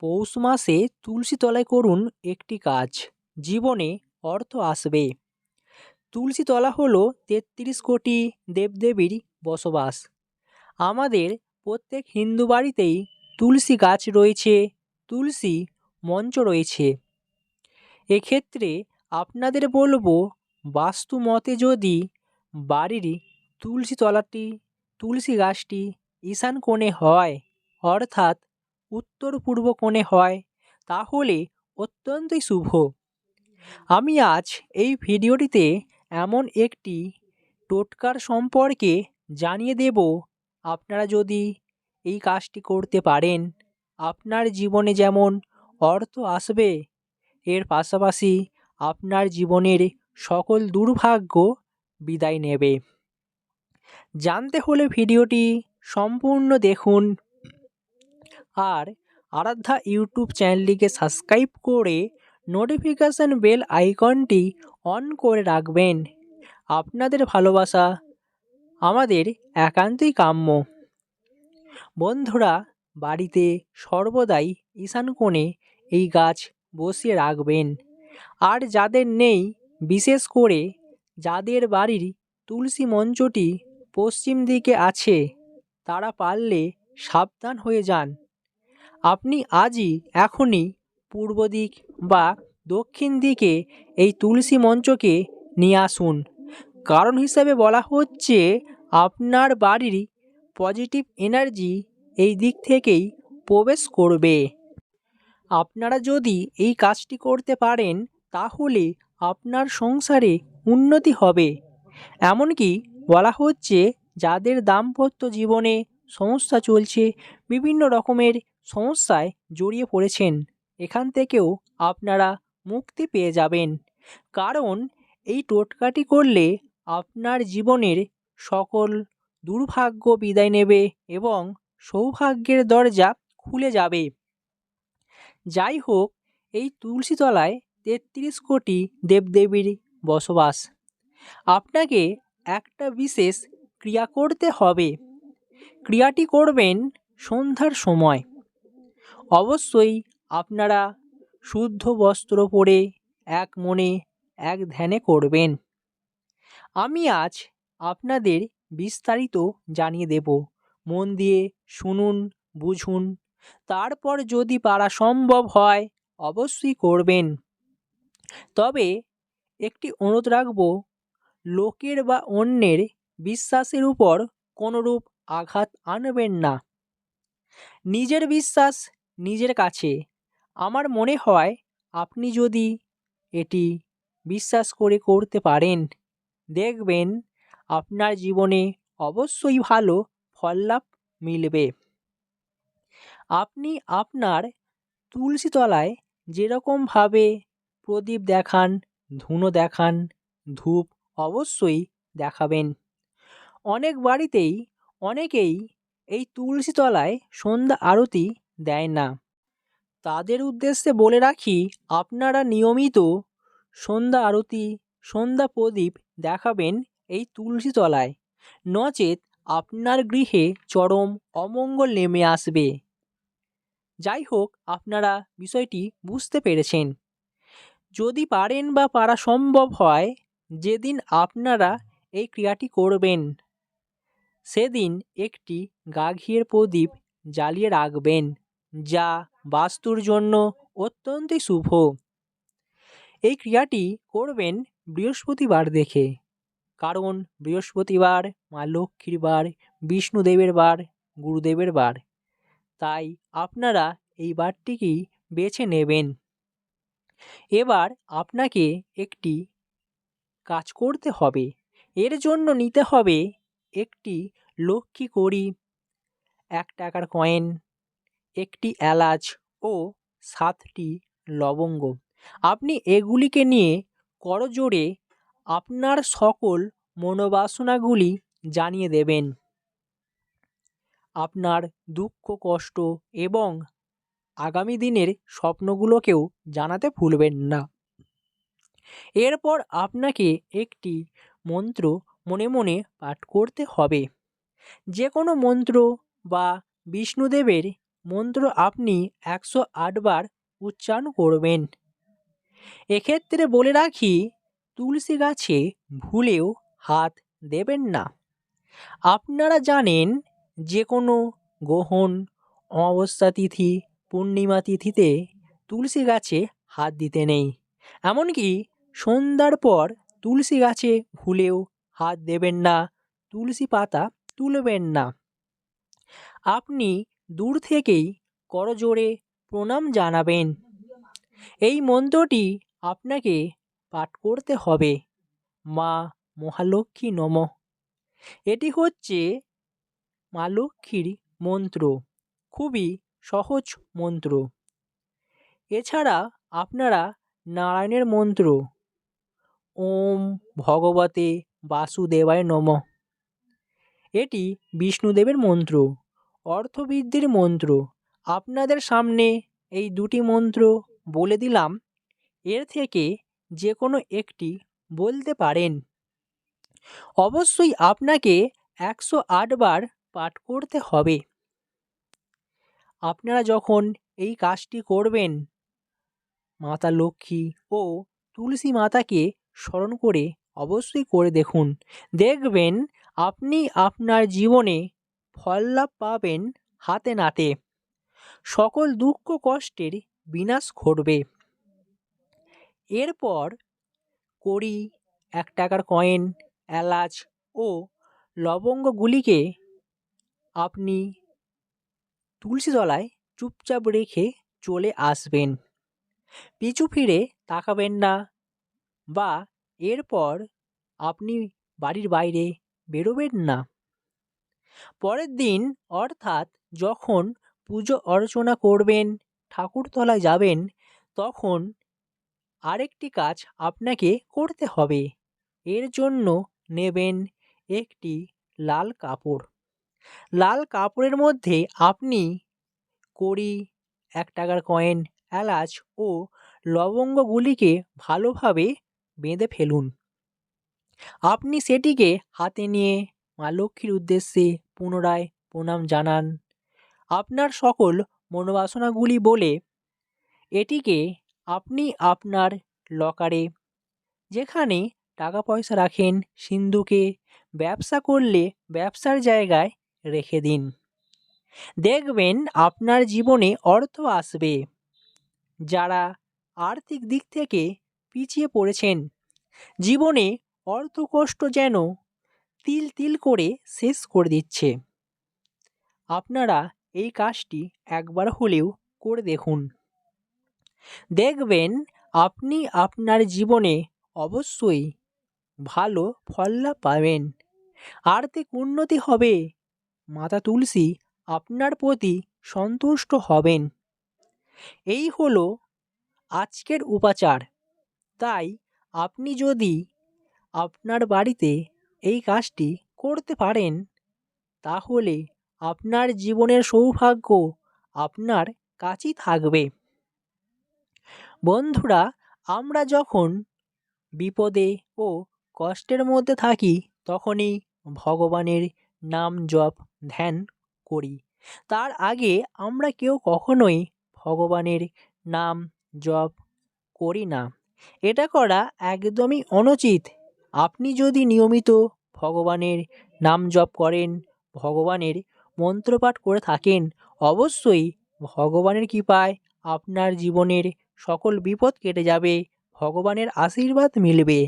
পৌষ মাসে তুলসী তলায় করুন একটি কাজ। জীবনে অর্থ আসবে। তুলসী তলা হলো তেত্রিশ কোটি দেবদেবীর বসবাস। আমাদের প্রত্যেক হিন্দু বাড়িতেই তুলসী গাছ রয়েছে, তুলসী মঞ্চ রয়েছে। এক্ষেত্রে আপনাদের বলব, বাস্তু মতে যদি বাড়ির তুলসী তলাটি, তুলসী গাছটি ঈশান কোণে হয়, অর্থাৎ উত্তর পূর্ব কোণে হয়, তাহলে অত্যন্তই শুভ। আমি আজ এই ভিডিওটিতে এমন একটি টোটকার সম্পর্কে জানিয়ে দেব। আপনারা যদি এই কাজটি করতে পারেন, আপনার জীবনে যেমন অর্থ আসবে, এর পাশাপাশি আপনার জীবনের সকল দুর্ভাগ্য বিদায় নেবে। জানতে হলে ভিডিওটি সম্পূর্ণ দেখুন। আর আরাধ্যা ইউটিউব চ্যানেলটিকে সাবস্ক্রাইব করে নোটিফিকেশান বেল আইকনটি অন করে রাখবেন। আপনাদের ভালোবাসা, আমাদের একান্তই কাম্য। বন্ধুরা, বাড়িতে সর্বদাই ঈশান কোণে এই গাছ বসিয়ে রাখবেন। আর যাদের নেই, বিশেষ করে যাদের বাড়ির তুলসী মঞ্চটি পশ্চিম দিকে আছে, তারা পারলে সাবধান হয়ে যান। আপনি আজই এখনই পূর্ব দিক বা দক্ষিণ দিকে এই তুলসী মঞ্চকে নিয়ে আসুন। কারণ হিসাবে বলা হচ্ছে আপনার বাড়ির পজিটিভ এনার্জি এই দিক থেকেই প্রবেশ করবে। আপনারা যদি এই কাজটি করতে পারেন, তাহলে আপনার সংসারে উন্নতি হবে। এমনকি বলা হচ্ছে, যাদের দাম্পত্য জীবনে সমস্যা চলছে, বিভিন্ন রকমের সমস্যায় জড়িয়ে পড়েছেন, এখান থেকেও আপনারা মুক্তি পেয়ে যাবেন। কারণ, এই টোটকাটি করলে আপনার জীবনের সকল দুর্ভাগ্য বিদায় নেবে এবং সৌভাগ্যের দরজা খুলে যাবে। যাই হোক, এই তুলসীতলায় তেত্রিশ কোটি দেবদেবীর বসবাস। আপনাকে একটা বিশেষ ক্রিয়া করতে হবে। ক্রিয়াটি করবেন সন্ধ্যার সময়। অবশ্যই আপনারা শুদ্ধ বস্ত্র পরে এক মনে এক ধ্যানে করবেন। আমি আজ আপনাদের বিস্তারিত জানিয়ে দেব। মন দিয়ে শুনুন, বুঝুন, তারপর যদি পারা সম্ভব হয় অবশ্যই করবেন। তবে একটি অনুরোধ রাখব, লোকের বা অন্যের বিশ্বাসের উপর কোনোরূপ আঘাত আনবেন না। নিজের বিশ্বাস নিজের কাছে। আমার মনে হয় আপনি যদি এটি বিশ্বাস করে করতে পারেন, দেখবেন আপনার জীবনে অবশ্যই ভালো ফললাভ মিলবে। আপনি আপনার তুলসী তলায় যেরকমভাবে প্রদীপ দেখান, ধুনো দেখান, ধূপ অবশ্যই দেখাবেন। অনেক বাড়িতেই অনেকেই এই তুলসী তলায় সন্ধ্যা আরতি দেয় না। তাদের উদ্দেশ্যে বলে রাখি, আপনারা নিয়মিত সন্ধ্যা আরতি, সন্ধ্যা প্রদীপ দেখাবেন এই তুলসী তলায়। নচেত আপনার গৃহে চরম অমঙ্গল নেমে আসবে। যাই হোক, আপনারা বিষয়টি বুঝতে পেরেছেন। যদি পারেন বা পারা সম্ভব হয়, যেদিন আপনারা এই ক্রিয়াটি করবেন, সেদিন একটি গা ঘিয়ের প্রদীপ জ্বালিয়ে রাখবেন। যা বাস্তুর জন্য অত্যন্তই শুভ। এই ক্রিয়াটি করবেন বৃহস্পতিবার দেখে। কারণ বৃহস্পতিবার মা লক্ষ্মীর বার, বিষ্ণুদেবের বার, গুরুদেবের বার। তাই আপনারা এই বারটিকেই বেছে নেবেন। এবার আপনাকে একটি কাজ করতে হবে। এর জন্য নিতে হবে একটি লক্ষ্মী কড়ি, এক টাকার কয়েন একটি এলাচ ও সাতটি লবঙ্গ। আপনি এগুলিকে নিয়ে করজোড়ে আপনার সকল মনোবাসনাগুলি জানিয়ে দেবেন। আপনার দুঃখ, কষ্ট এবং আগামী দিনের স্বপ্নগুলোকেও জানাতে ভুলবেন না। এরপর আপনাকে একটি মন্ত্র মনে মনে পাঠ করতে হবে। যে কোনো মন্ত্র বা বিষ্ণুদেবের মন্ত্র আপনি একশো আটবার উচ্চারণ করবেন। এক্ষেত্রে বলে রাখি, তুলসী গাছে ভুলেও হাত দেবেন না। আপনারা জানেন যে কোনো গ্রহণ, অমাবস্যা তিথি, পূর্ণিমা তিথিতে তুলসী গাছে হাত দিতে নেই। এমনকি সন্ধ্যার পর তুলসী গাছে ভুলেও হাত দেবেন না, তুলসী পাতা তুলবেন না। আপনি দূর থেকেই করজোড়ে প্রণাম জানাবেন। এই মন্ত্রটি আপনাকে পাঠ করতে হবে। মা মহালক্ষ্মী নম। এটি হচ্ছে মা লক্ষ্মীর মন্ত্র। খুবই সহজ মন্ত্র। এছাড়া আপনারা নারায়ণের মন্ত্র, ওম ভগবতে বাসুদেবায় নম। এটি বিষ্ণুদেবের মন্ত্র। অর্থবৃদ্ধির মন্ত্র। আপনাদের সামনে এই দুটি মন্ত্র বলে দিলাম। এর থেকে যে কোনো একটি বলতে পারেন। অবশ্যই আপনাকে একশো আটবার পাঠ করতে হবে। আপনারা যখন এই কাজটি করবেন, মাতা লক্ষ্মী ও তুলসী মাতাকে স্মরণ করে অবশ্যই করে দেখুন। দেখবেন আপনি আপনার জীবনে ফল লাভ পাবেন হাতে নাতে। সকল দুঃখ কষ্টের বিনাশ ঘটবে। এরপর কড়ি এক টাকার কয়েন এলাচ ও লবঙ্গগুলিকে আপনি তুলসী তলায় চুপচাপ রেখে চলে আসবেন। পিছু ফিরে তাকাবেন না বা এরপর আপনি বাড়ির বাইরে বেরোবেন না। পরের দিন অর্থাৎ যখন পুজো অর্চনা করবেন, ঠাকুরতলায় যাবেন, তখন আরেকটি কাজ আপনাকে করতে হবে। এর জন্য নেবেন একটি লাল কাপড়। লাল কাপড়ের মধ্যে আপনি কড়ি, এক টাকার কয়েন, এলাচ ও লবঙ্গগুলিকে ভালোভাবে বেঁধে ফেলুন। আপনি সেটিকে হাতে নিয়ে মা লক্ষ্মীর উদ্দেশ্যে পুনরায় প্রণাম জানান। আপনার সকল মনোবাসনাগুলি বলে, এটিকে আপনি আপনার লকারে, যেখানে টাকা পয়সা রাখেন, সিন্ধুকে ব্যবসা করলে ব্যবসার জায়গায় রেখে দিন। দেখবেন আপনার জীবনে অর্থ আসবে। যারা আর্থিক দিক থেকে পিছিয়ে পড়েছেন, জীবনে অর্থ কষ্ট যেন তিল তিল করে শেষ করে দিচ্ছে। আপনারা এই কাজটি একবার হলেও করে দেখুন। দেখবেন আপনি আপনার জীবনে অবশ্যই ভালো ফল লাভ পাবেন। আর্থিক উন্নতি হবে। মাতা তুলসী আপনার প্রতি সন্তুষ্ট হবেন। এই হলো আজকের উপাচার। তাই আপনি যদি আপনার বাড়িতে এই কাজটি করতে পারেন, তাহলে আপনার জীবনের সৌভাগ্য আপনার কাছেই থাকবে। বন্ধুরা, আমরা যখন বিপদে ও কষ্টের মধ্যে থাকি, তখনই ভগবানের নাম জপ, ধ্যান করি। তার আগে আমরা কেউ কখনোই ভগবানের নাম জপ করি না। এটা করা একদমই অনুচিত। আপনি যদি নিয়মিত ভগবানের নাম জপ করেন, ভগবানের মন্ত্রপাঠ করে থাকেন, অবশ্যই ভগবানের কৃপায় আপনার জীবনের সকল বিপদ কেটে যাবে, ভগবানের আশীর্বাদ মিলবে।